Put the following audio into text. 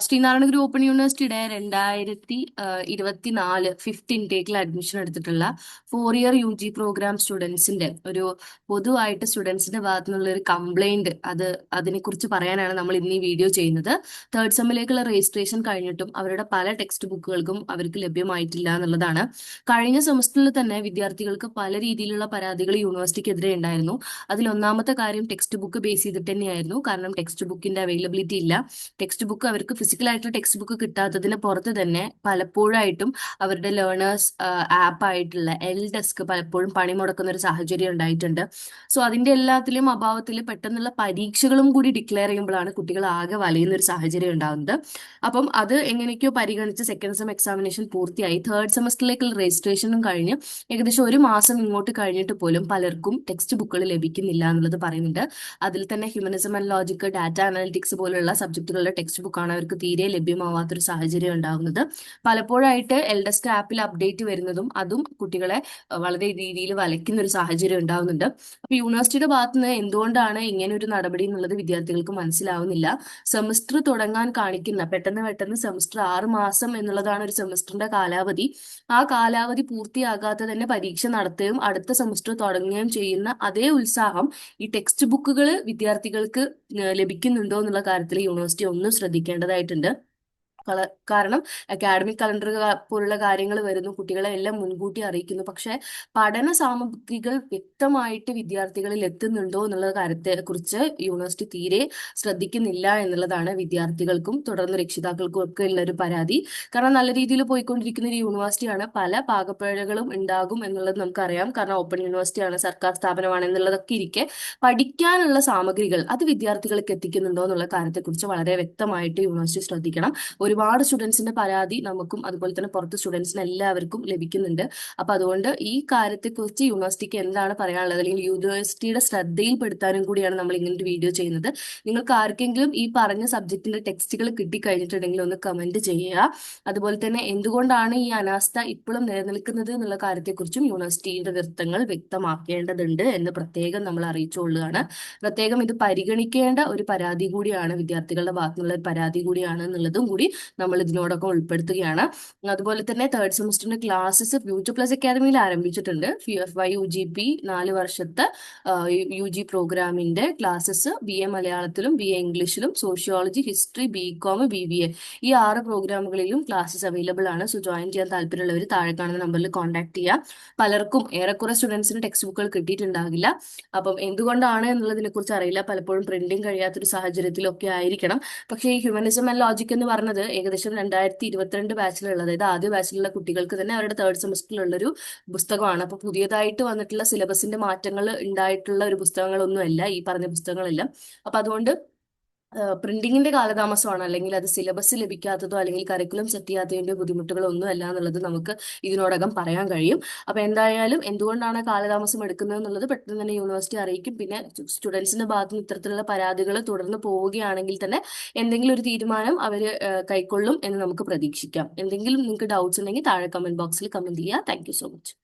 Sreenarayana Guru open യൂണിവേഴ്സിറ്റിയുടെ രണ്ടായിരത്തി ഇരുപത്തിനാല് ഫിഫ്ത് ഇൻടേക്കിൽ അഡ്മിഷൻ എടുത്തിട്ടുള്ള four year U G program സ്റ്റുഡൻസിന്റെ ഒരു പൊതുവായിട്ട് സ്റ്റുഡൻസിന്റെ ഭാഗത്തു നിന്നുള്ള ഒരു കംപ്ലൈന്റ് അത് അതിനെക്കുറിച്ച് പറയാനാണ് നമ്മൾ ഇന്ന് ഈ വീഡിയോ ചെയ്യുന്നത്. തേർഡ് സെമ്മിലേക്കുള്ള രജിസ്ട്രേഷൻ കഴിഞ്ഞിട്ടും അവരുടെ പല ടെക്സ്റ്റ് ബുക്കുകൾക്കും അവർക്ക് ലഭ്യമായിട്ടില്ല എന്നുള്ളതാണ്. കഴിഞ്ഞ സെമസ്റ്ററിൽ തന്നെ വിദ്യാർത്ഥികൾക്ക് പല രീതിയിലുള്ള പരാതികൾ യൂണിവേഴ്സിറ്റിക്കെതിരെ ഉണ്ടായിരുന്നു. അതിൽ ഒന്നാമത്തെ കാര്യം ടെക്സ്റ്റ് ബുക്ക് ബേസ് ചെയ്തിട്ട് തന്നെയായിരുന്നു. കാരണം ടെക്സ്റ്റ് ബുക്കിന്റെ അവൈലബിലിറ്റി ഇല്ല. ടെക്സ്റ്റ് ബുക്ക് അവർക്ക് ഫിസിക്കലായിട്ടുള്ള ടെക്സ്റ്റ് ബുക്ക് കിട്ടാത്തതിന് പുറത്ത് തന്നെ പലപ്പോഴായിട്ടും അവരുടെ ലേണേഴ്സ് ആപ്പ് ആയിട്ടുള്ള എൽ ഡെസ്ക് പലപ്പോഴും പണി മുടക്കുന്ന ഒരു സാഹചര്യം ഉണ്ടായിട്ടുണ്ട്. സോ അതിന്റെ എല്ലാത്തിലും അഭാവത്തിൽ പെട്ടെന്നുള്ള പരീക്ഷകളും കൂടി ഡിക്ലെയർ ചെയ്യുമ്പോഴാണ് കുട്ടികൾ ആകെ വലയുന്ന ഒരു സാഹചര്യം ഉണ്ടാകുന്നത്. അപ്പം അത് എങ്ങനെയൊക്കെയോ പരിഗണിച്ച് സെക്കൻഡ് സെം എക്സാമിനേഷൻ പൂർത്തിയായി. തേർഡ് സെമസ്റ്ററിലേക്കുള്ള രജിസ്ട്രേഷനും കഴിഞ്ഞ് ഏകദേശം ഒരു മാസം ഇങ്ങോട്ട് കഴിഞ്ഞിട്ട് പോലും പലർക്കും ടെക്സ്റ്റ് ബുക്കുകൾ ലഭിക്കുന്നില്ല എന്നുള്ളത് പറയുന്നുണ്ട്. അതിൽ തന്നെ humanism and logic data analytics പോലുള്ള സബ്ജക്റ്റുകളുടെ ടെക്സ്റ്റ് ബുക്കാണ് അവർക്ക് തീരെ ലഭ്യമാവാത്തൊരു സാഹചര്യം ഉണ്ടാകുന്നത് പലപ്പോഴായിട്ട് എൽഡസ്റ്റ് ആപ്പിൽ അപ്ഡേറ്റ് വരുന്നതും അതും കുട്ടികളെ വളരെ രീതിയിൽ വലയ്ക്കുന്ന ഒരു സാഹചര്യം ഉണ്ടാകുന്നുണ്ട് അപ്പൊ യൂണിവേഴ്സിറ്റിയുടെ ഭാഗത്ത് നിന്ന് എന്തുകൊണ്ടാണ് ഇങ്ങനെ ഒരു നടപടി എന്നുള്ളത് വിദ്യാർത്ഥികൾക്ക് മനസ്സിലാവുന്നില്ല. സെമസ്റ്റർ തുടങ്ങാൻ കാണിക്കുന്ന പെട്ടെന്ന് പെട്ടെന്ന് സെമസ്റ്റർ ആറ് മാസം എന്നുള്ളതാണ് ഒരു സെമസ്റ്ററിന്റെ കാലാവധി. ആ കാലാവധി പൂർത്തിയാകാതെ തന്നെ പരീക്ഷ നടത്തുകയും അടുത്ത സെമസ്റ്റർ തുടങ്ങുകയും ചെയ്യുന്ന അതേ ഉത്സാഹം ഈ ടെക്സ്റ്റ് ബുക്കുകൾ വിദ്യാർത്ഥികൾക്ക് ലഭിക്കുന്നുണ്ടോ എന്നുള്ള കാര്യത്തിൽ യൂണിവേഴ്സിറ്റി ഒന്നും ശ്രദ്ധിക്കേണ്ടതായിട്ടുണ്ട് കാരണം അക്കാഡമിക് കലണ്ടർ പോലുള്ള കാര്യങ്ങൾ വരുന്നു. കുട്ടികളെ എല്ലാം മുൻകൂട്ടി അറിയിക്കുന്നു. പക്ഷെ പഠന സാമഗ്രികൾ വ്യക്തമായിട്ട് വിദ്യാർത്ഥികളിൽ എത്തുന്നുണ്ടോ എന്നുള്ള കാര്യത്തെ കുറിച്ച് യൂണിവേഴ്സിറ്റി തീരെ ശ്രദ്ധിക്കുന്നില്ല എന്നുള്ളതാണ് വിദ്യാർത്ഥികൾക്കും തുടർന്ന് രക്ഷിതാക്കൾക്കും ഒക്കെ ഉള്ള ഒരു പരാതി. കാരണം നല്ല രീതിയിൽ പോയിക്കൊണ്ടിരിക്കുന്ന ഒരു യൂണിവേഴ്സിറ്റിയാണ് പല പാകപ്പിഴകളും ഉണ്ടാകും എന്നുള്ളത് നമുക്കറിയാം. കാരണം ഓപ്പൺ യൂണിവേഴ്സിറ്റിയാണ് സർക്കാർ സ്ഥാപനമാണ് എന്നുള്ളതൊക്കെ ഇരിക്കെ പഠിക്കാനുള്ള സാമഗ്രികൾ അത് വിദ്യാർത്ഥികൾക്ക് എത്തിക്കുന്നുണ്ടോ എന്നുള്ള കാര്യത്തെക്കുറിച്ച് വളരെ വ്യക്തമായിട്ട് യൂണിവേഴ്സിറ്റി ശ്രദ്ധിക്കണം. ഒരുപാട് സ്റ്റുഡൻസിന്റെ പരാതി നമുക്കും അതുപോലെ തന്നെ പുറത്ത് സ്റ്റുഡൻസിന് എല്ലാവർക്കും ലഭിക്കുന്നുണ്ട്. അപ്പൊ അതുകൊണ്ട് ഈ കാര്യത്തെക്കുറിച്ച് യൂണിവേഴ്സിറ്റിക്ക് എന്താണ് പറയാനുള്ളത്? അല്ലെങ്കിൽ യൂണിവേഴ്സിറ്റിയുടെ ശ്രദ്ധയിൽപ്പെടുത്താനും കൂടിയാണ് നമ്മൾ ഇങ്ങനെ ഒരു വീഡിയോ ചെയ്യുന്നത്. നിങ്ങൾക്ക് ആർക്കെങ്കിലും ഈ പറഞ്ഞ സബ്ജക്റ്റിന്റെ ടെക്സ്റ്റുകൾ കിട്ടിക്കഴിഞ്ഞിട്ടുണ്ടെങ്കിൽ ഒന്ന് കമന്റ് ചെയ്യുക. അതുപോലെ തന്നെ എന്തുകൊണ്ടാണ് ഈ അനാസ്ഥ ഇപ്പോഴും നിലനിൽക്കുന്നത് എന്നുള്ള കാര്യത്തെക്കുറിച്ചും യൂണിവേഴ്സിറ്റിയുടെ വൃത്തങ്ങൾ വ്യക്തമാക്കേണ്ടതുണ്ട് എന്ന് പ്രത്യേകം നമ്മൾ അറിയിച്ചുകൊള്ളുകയാണ്. പ്രത്യേകം ഇത് പരിഗണിക്കേണ്ട ഒരു പരാതി കൂടിയാണ് വിദ്യാർത്ഥികളുടെ ഭാഗത്തുനിന്നുള്ള പരാതി കൂടിയാണ് എന്നുള്ളതും കൂടി നമ്മൾ ഇതിനോടൊപ്പം ഉൾപ്പെടുത്തുകയാണ്. അതുപോലെ തന്നെ തേർഡ് സെമസ്റ്ററിന്റെ ക്ലാസ്സസ് ഫ്യൂച്ചർ പ്ലസ് അക്കാദമിയിൽ ആരംഭിച്ചിട്ടുണ്ട്. F Y U G P നാല് വർഷത്തെ യു ജി പ്രോഗ്രാമിന്റെ ക്ലാസ്സസ് ബി എ മലയാളത്തിലും ബി എ ഇംഗ്ലീഷിലും sociology history B com B B A ഈ ആറ് പ്രോഗ്രാമുകളിലും ക്ലാസ്സസ് അവൈലബിൾ ആണ്. സോ ജോയിൻ ചെയ്യാൻ താല്പര്യമുള്ളവർ താഴെ കാണുന്ന നമ്പറിൽ കോൺടാക്ട് ചെയ്യാം. പലർക്കും ഏറെക്കുറെ സ്റ്റുഡൻസിന് ടെക്സ്റ്റ് ബുക്കുകൾ കിട്ടിയിട്ടുണ്ടാകില്ല. അപ്പം എന്തുകൊണ്ടാണ് എന്നുള്ളതിനെ കുറിച്ച് അറിയില്ല. പലപ്പോഴും പ്രിന്റിംഗ് കഴിയാത്തൊരു സാഹചര്യത്തിലൊക്കെ ആയിരിക്കണം. പക്ഷേ ഈ ഹ്യൂമനിസം ആൻഡ് ലോജിക് എന്ന് പറഞ്ഞത് ഏകദേശം രണ്ടായിരത്തി ഇരുപത്തിരണ്ട് ബാച്ചിലുള്ള അതായത് ആദ്യ ബാച്ചിലുള്ള കുട്ടികൾക്ക് തന്നെ അവരുടെ തേർഡ് സെമസ്റ്ററിലുള്ള ഒരു പുസ്തകമാണ്. അപ്പൊ പുതിയതായിട്ട് വന്നിട്ടുള്ള സിലബസിന്റെ മാറ്റങ്ങൾ ഉണ്ടായിട്ടുള്ള ഒരു പുസ്തകങ്ങളൊന്നുമല്ല ഈ പറഞ്ഞ പുസ്തകങ്ങളെല്ലാം. അപ്പൊ അതുകൊണ്ട് പ്രിന്റിങ്ങിന്റെ കാലതാമസമാണ്. അല്ലെങ്കിൽ അത് സിലബസ് ലഭിക്കാത്തതോ അല്ലെങ്കിൽ കരിക്കുലം സെറ്റ് ചെയ്യാത്തതിന്റെ ബുദ്ധിമുട്ടുകളോ ഒന്നും അല്ല എന്നുള്ളത് നമുക്ക് ഇതിനോടകം പറയാൻ കഴിയും. അപ്പൊ എന്തായാലും എന്തുകൊണ്ടാണ് കാലതാമസം എടുക്കുന്നത് എന്നുള്ളത് പെട്ടെന്ന് തന്നെ യൂണിവേഴ്സിറ്റി അറിയിക്കും. പിന്നെ സ്റ്റുഡൻസിന്റെ ഭാഗത്ത് നിന്ന് ഇത്തരത്തിലുള്ള പരാതികൾ തുടർന്ന് പോവുകയാണെങ്കിൽ തന്നെ എന്തെങ്കിലും ഒരു തീരുമാനം അവർ കൈക്കൊള്ളും എന്ന് നമുക്ക് പ്രതീക്ഷിക്കാം. എന്തെങ്കിലും നിങ്ങൾക്ക് ഡൗട്ട്സ് ഉണ്ടെങ്കിൽ താഴെ കമന്റ് ബോക്സിൽ കമന്റ് ചെയ്യുക. Thank so much